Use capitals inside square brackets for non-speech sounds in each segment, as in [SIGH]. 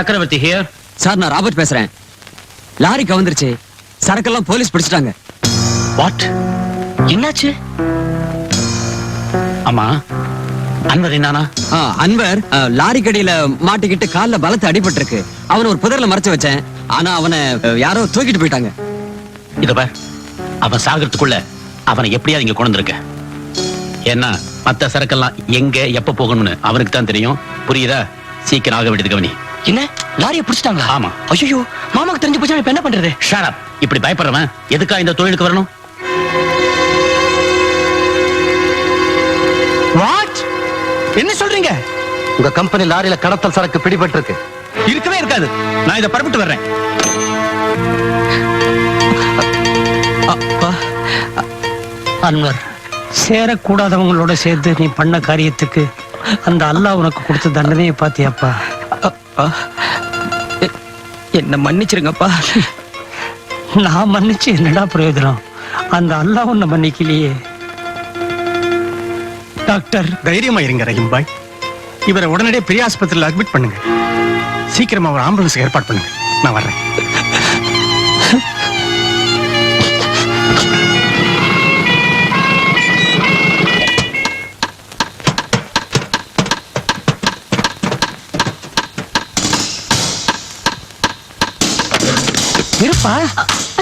சக்கரவர்த்தி here sir நான் Robert பேசுறேன். லாரி கவுந்துருச்சு. சரக்கெல்லாம் போலீஸ் பிடிச்சிட்டாங்க. வாட் என்னாச்சு? ஆமா அன்வர் என்னானா? ஆ, அன்வர் லாரி கடியில மாட்டிக்கிட்டு கால்ல பலத்து அடிபட்டு இருக்கு அவனை ஒரு புதர்ல மறைச்சு வச்சேன். ஆனா அவனை அ, யாரோ தூக்கிட்டு போயிட்டாங்க. இத பார். அவன் சாகிறதுக்குள்ள அவனை எப்படியாவது இங்க கொண்டு வந்திருக்க. ஏன்னா மத்த சரக்கெல்லாம் எங்க எப்ப போகணும்னு அவனுக்கு தான் தெரியும். புரியுதா? சீக்கிரம் ஆக வேண்டியது கவனி. என்ன? லாரியை பிடிச்சிட்டாங்களா? ஆமா. ஐயோ மாமாக்கு தெரிஞ்சு போச்சா இப்ப என்ன பண்றது? ஷட் அப் இப்படி பயப்படுறவன் எதுக்கா இந்த தொழிலுக்கு வரணும்? வாட் என்ன சொல்றீங்க? உங்க கம்பெனி லாரியில கடத்தல் சரக்கு பிடிபட்டு இருக்கு இருக்கவே இருக்காது. நான் இதை பரப்பிட்டு வர்றேன். அப்பா அன்வர் சேரக்கூடாதவங்களோட சேர்த்து நீ பண்ண காரியத்துக்கு அந்த அல்லாஹ் உனக்கு கொடுத்த தண்டனையை பாத்தியாப்பா அப்பா எ- என்ன மன்னிச்சிருங்கப்பா. நான் மன்னிச்சு என்னடா பிரயோஜனம்? அந்த அல்லாஹ் உன்னை மன்னிக்கலையே. டாக்டர். தைரியமா இருங்க ரஹீம் பாய் இவரை உடனடியே பெரிய ஆஸ்பத்திரியில் அட்மிட் பண்ணுங்க. சீக்கிரமா ஒரு ஆம்புலன்ஸ் ஏற்பாடு பண்ணுங்க. நான் வர்றேன்.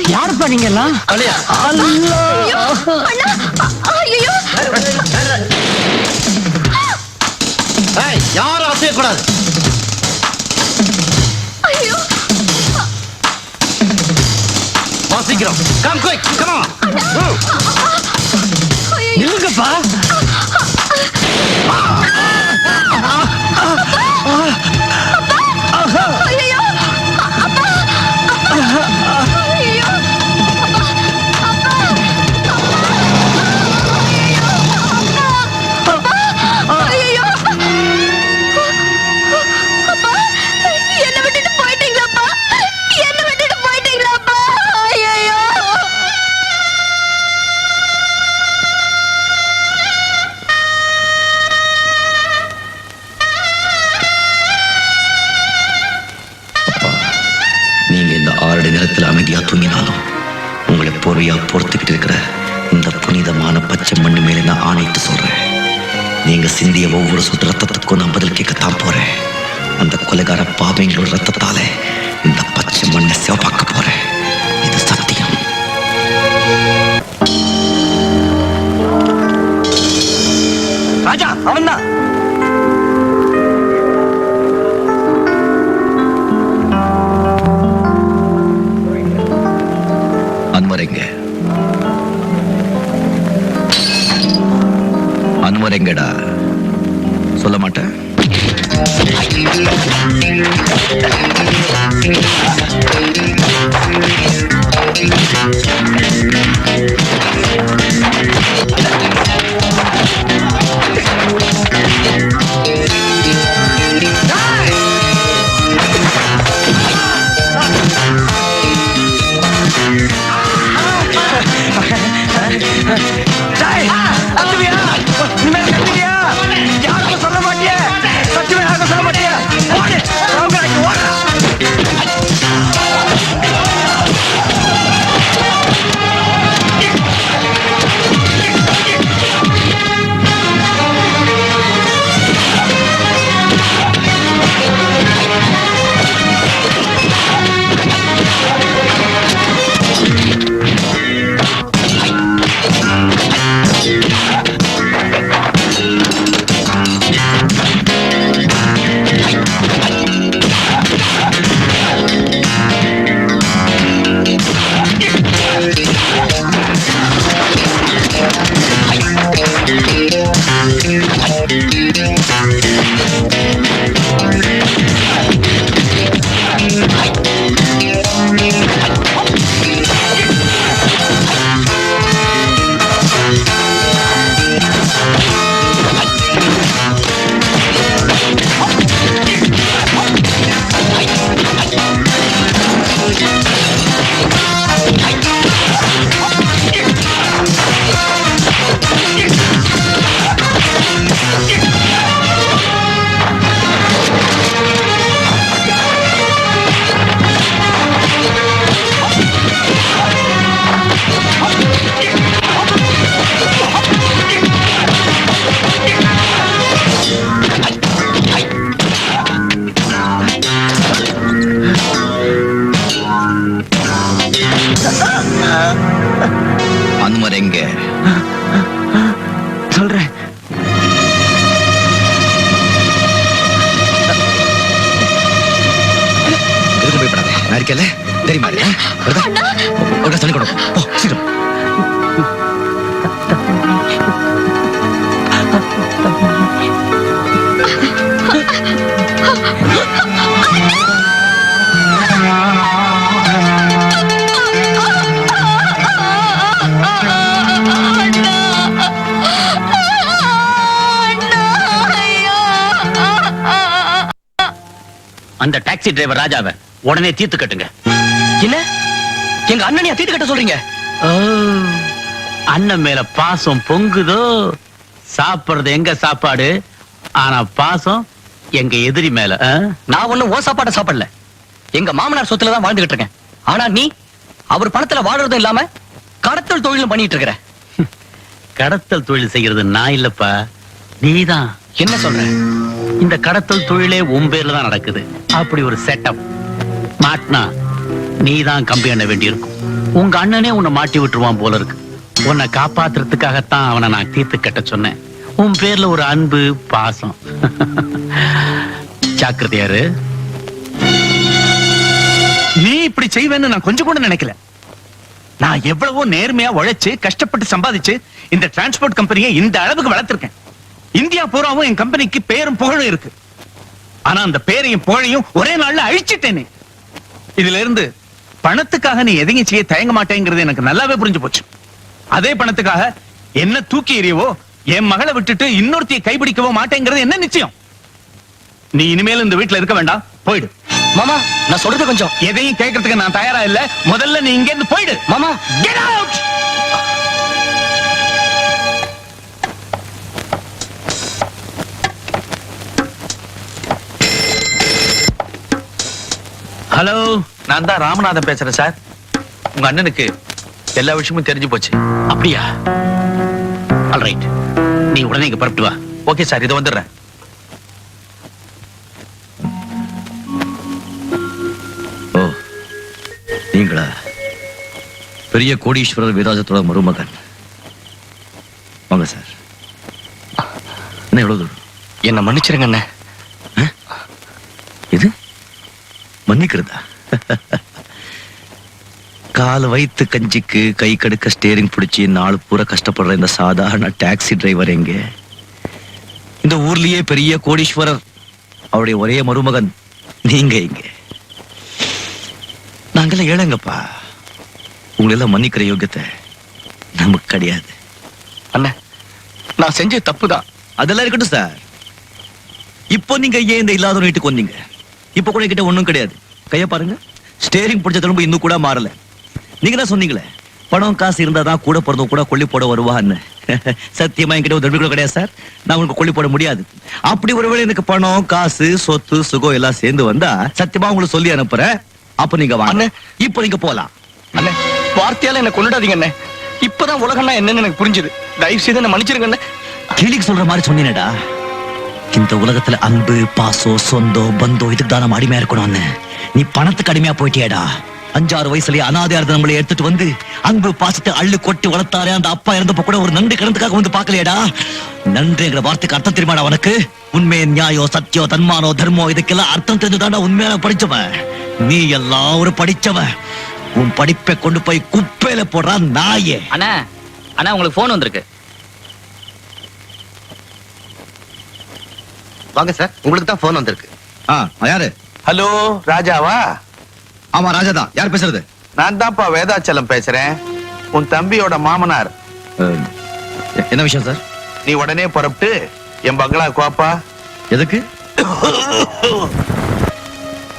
யாருப்பா நீங்க எல்லாம்? யாரும் அசையக்கூடாது வாசிக்கிறோம். கம் குயிக் கம் ஆன் இடத்துல அமைதியா தூங்கினாலும் உங்களை போர்வையா பொறுத்துக்கிட்டு இருக்கிற இந்த புனிதமான பச்சை மண்ணு மேலே நான் ஆணையிட்டு சொல்றேன். நீங்க சிந்திய ஒவ்வொரு சொட்டு ரத்தத்துக்கும் நான் பதில் கேட்கத்தான் போறேன். அந்த கொலைகார பாவைங்களோட ரத்தத்தால இந்த பச்சை மண்ணை சிவப்பாக்க போறேன். இது சத்தியம். ராஜா அவன்தான். Yeah. எதுக்கும் பயப்படாத நான் இருக்கேன்ல? தெரியுமா? வருதா? ஒரு சொல்லி கொடு. போ சீக்கிரம். அந்த டாக்ஸி டிரைவர் ராஜாவை உடனே தீர்த்து கட்டுங்க. என்ன? எங்க அண்ணனையா தீட்டு கட்ட சொல்றீங்க? அண்ணன் மேல பாசம் பொங்குதோ? சாப்பிடுறது எங்க சாப்பாடு? ஆனா பாசம் எங்க எதிரி மேல? நான் ஒண்ணும் ஓ சாப்பாட்ட சாப்பிடல. எங்க மாமனார் சொத்துல தான் வாழ்ந்துகிட்டு இருக்கேன். ஆனா நீ அவர் பணத்துல வாழறதும் இல்லாம கடத்தல் தொழிலும் பண்ணிட்டு இருக்கிற. கடத்தல் தொழில் செய்யறது நான் இல்லப்பா நீதான். என்ன சொல்ற? இந்த கடத்தல் தொழிலே உன் தான் நடக்குது. அப்படி ஒரு செட்டப் மாட்டினா நீ தான் கம்பி அண்ண வேண்டியிருக்கும். உங்க அண்ணனே உன்னை மாட்டி விட்டுருவான் போல இருக்கு. உன்னை காப்பாத்துறதுக்காகத்தான் அவனை நான் தீர்த்து கட்ட சொன்னேன். உன் பேர்ல ஒரு அன்பு பாசம். [LAUGHS] ஜாக்கிரதையாரு நீ இப்படி செய்வேன்னு நான் கொஞ்சம் கூட நினைக்கல. நான் எவ்வளவோ நேர்மையா உழைச்சு கஷ்டப்பட்டு சம்பாதிச்சு இந்த டிரான்ஸ்போர்ட் கம்பெனியை இந்த அளவுக்கு வளர்த்திருக்கேன். இந்தியா பூராவும் என் கம்பெனிக்கு பேரும் புகழும் இருக்கு. ஆனா அந்த பேரையும் புகழையும் ஒரே நாள்ல அழிச்சிட்டேனே. இதுல இருந்து பணத்துக்காக நீ எதையும் செய்ய தயங்க மாட்டேங்கிறது எனக்கு நல்லாவே புரிஞ்சு போச்சு. அதே பணத்துக்காக என்ன தூக்கி எறியவோ என் மகளை விட்டுட்டு இன்னொருத்தையை கைப்பிடிக்கவோ மாட்டேங்கிறது என்ன நிச்சயம்? நீ இனிமேல் இந்த வீட்டுல இருக்க வேண்டாம். போயிடு. மாமா நான் சொல்றது கொஞ்சம். எதையும் கேட்கறதுக்கு நான் தயாரா இல்ல. முதல்ல நீ இங்க இருந்து போயிடு. மாமா. Get out! ஹலோ நான் தான் ராமநாதன் பேசுறேன் சார். உங்க அண்ணனுக்கு எல்லா விஷயமும் தெரிஞ்சு போச்சு. அப்படியா? ஆல்ரைட் நீ உடனே இங்க புறப்பட்டு வா. ஓகே சார் இதை வந்துடுறேன். ஓ நீங்களா? பெரிய கோடீஸ்வரர் வீராஜத்தோட மருமகன். வாங்க சார். என்ன எவ்வளவு தூரம்? என்ன மன்னிச்சிருங்க அண்ணே இது மன்னிக்கிறதா? கால் வைத்து கஞ்சிக்கு கை கடுக்க ஸ்டேரிங் பிடிச்சி நாள் பூரா கஷ்டப்படுற இந்த சாதாரண டாக்ஸி டிரைவர் எங்க? இந்த ஊர்லயே பெரிய கோடீஸ்வரர். அவருடைய ஒரே மருமகன். நீங்க இங்க நாங்கெல்லாம் ஏழைங்கப்பா. உங்களெல்லாம் மன்னிக்கிற யோகியத்தை நமக்கு கிடையாது. அண்ணே நான் செஞ்ச தப்பு தான் அதெல்லாம் இருக்கட்டும் சார். இப்போ நீங்க ஏன் இந்த இல்லாத வீட்டுக்கு வந்தீங்க? இப்போ கூட கிட்ட ஒண்ணும் கிடையாது. கைய பாருங்க. ஸ்டேரிங் பிடிச்ச திரும்ப இன்னும் கூட மாறல. நீங்க தான் சொன்னீங்களே பணம் காசு இருந்தா தான் கூட பிறந்தவங்க கூட கொல்லி போட வருவான்னு. [LAUGHS] சத்தியமா என்கிட்ட ஒரு கூட கிடையாது சார். நான் உங்களுக்கு கொல்லி போட முடியாது. அப்படி ஒருவேளை எனக்கு பணம் காசு சொத்து சுகம் எல்லாம் சேர்ந்து வந்தா சத்தியமா உங்களுக்கு சொல்லி அனுப்புறேன். அப்ப நீங்க வாங்க. இப்போ நீங்க போலாம். அண்ணே வார்த்தையால என்ன கொண்டுடாதீங்க அண்ணே. இப்பதான் உலகம்னா என்னன்னு எனக்கு புரிஞ்சுது. தயவு செய்து என்ன மன்னிச்சிருங்க கிளிக்கு சொல்ற மாதிரி சொன்னீனடா. இந்த உலகத்துல அன்பு பாசம் சொந்தம் பந்தம் இதுக்கு தான் நம்ம அடிமையா இருக்கணும்னு நீ பணத்துக்கு அடிமையா போயிட்டியேடா. அஞ்சாறு வயசுலயே அனாதையா இருந்த நம்மளை எடுத்துட்டு வந்து அன்பு பாசத்தை அள்ளு கொட்டி வளர்த்தாரே அந்த அப்பா இறந்தப்ப கூட ஒரு நன்றி கிடந்துக்காக வந்து பார்க்கலையேடா. நன்றிங்கிற வார்த்தைக்கு அர்த்தம் தெரியுமாடா உனக்கு? உண்மை நியாயம் சத்தியம் தன்மானோ தர்மம் இதுக்கெல்லாம் அர்த்தம் தெரிஞ்சுதான்டா உண்மையான படிச்சவன். நீ எல்லாம் ஒரு படிச்சவன். உன் படிப்பை கொண்டு போய் குப்பையில போடுறா நாயே. அண்ணா அண்ணா உங்களுக்கு போன் வந்திருக்கு. வாங்க சார் உங்களுக்கு தான் போன் வந்திருக்கு. ஆ யாரு? ஹலோ ராஜாவா? ஆமா ராஜா தான். யார் பேசுறது? நான் தான்ப்பா வேதாச்சலம் பேசுறேன். உன் தம்பியோட மாமனார். என்ன விஷயம் சார்? நீ உடனே புறப்பட்டு என் பங்களா கோப்பா. எதுக்கு?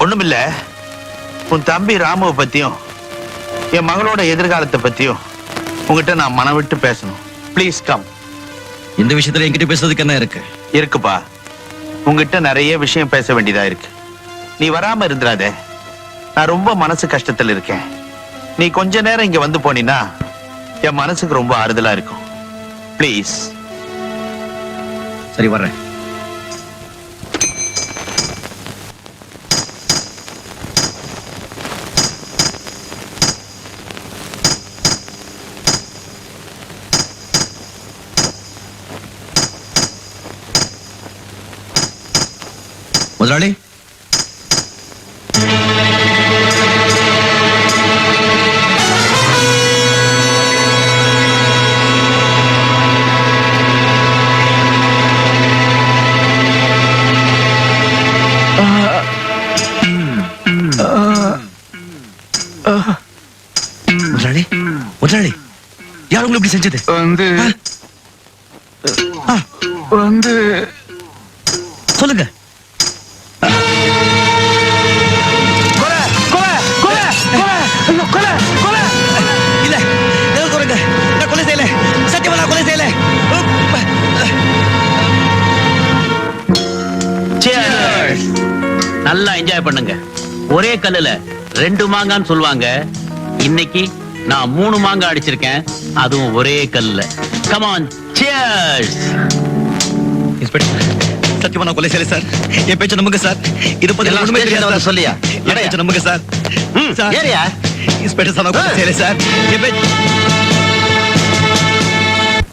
ஒண்ணுமில்ல. உன் தம்பி ராமுவை பத்தியும் என் மகளோட எதிர்காலத்தை பத்தியும் உங்ககிட்ட நான் மனம் விட்டு பேசணும். ப்ளீஸ் கம் இந்த விஷயத்துல என்கிட்ட பேசுறதுக்கு என்ன இருக்கு? இருக்குப்பா. உங்ககிட்ட நிறைய விஷயம் பேச வேண்டியதா இருக்கு. நீ வராம இருந்துடாத. நான் ரொம்ப மனசு கஷ்டத்துல இருக்கேன். நீ கொஞ்ச நேரம் இங்க வந்து போனீன்னா என் மனசுக்கு ரொம்ப ஆறுதலா இருக்கும். ப்ளீஸ் சரி வர்றேன். முதலாளி முதலாளி முதலாளி யார் உங்களை இப்படி செஞ்சது வந்து வந்து சொல்லுங்க நல்லா என்ஜாய் பண்ணுங்க. ஒரே கல்லுல ரெண்டு மாங்கான்னு சொல்லுவாங்க. இன்னைக்கு நான் மூணு மாங்காய் அடிச்சிருக்கேன். அதுவும் ஒரே கல்லுல. கமான் சியர்ஸ் இன்ஸ்பெக்டர் சத்தியமா நான் கொலை செய்யல சார். என் பேச்ச நம்புங்க சார். இது பத்தி ஒண்ணுமே தெரியாது. சொல்லியா? என் பேச்ச நம்புங்க சார். ஏறியா இன்ஸ்பெக்டர் சார் நான் கொலை செய்யல சார். என் பேச்ச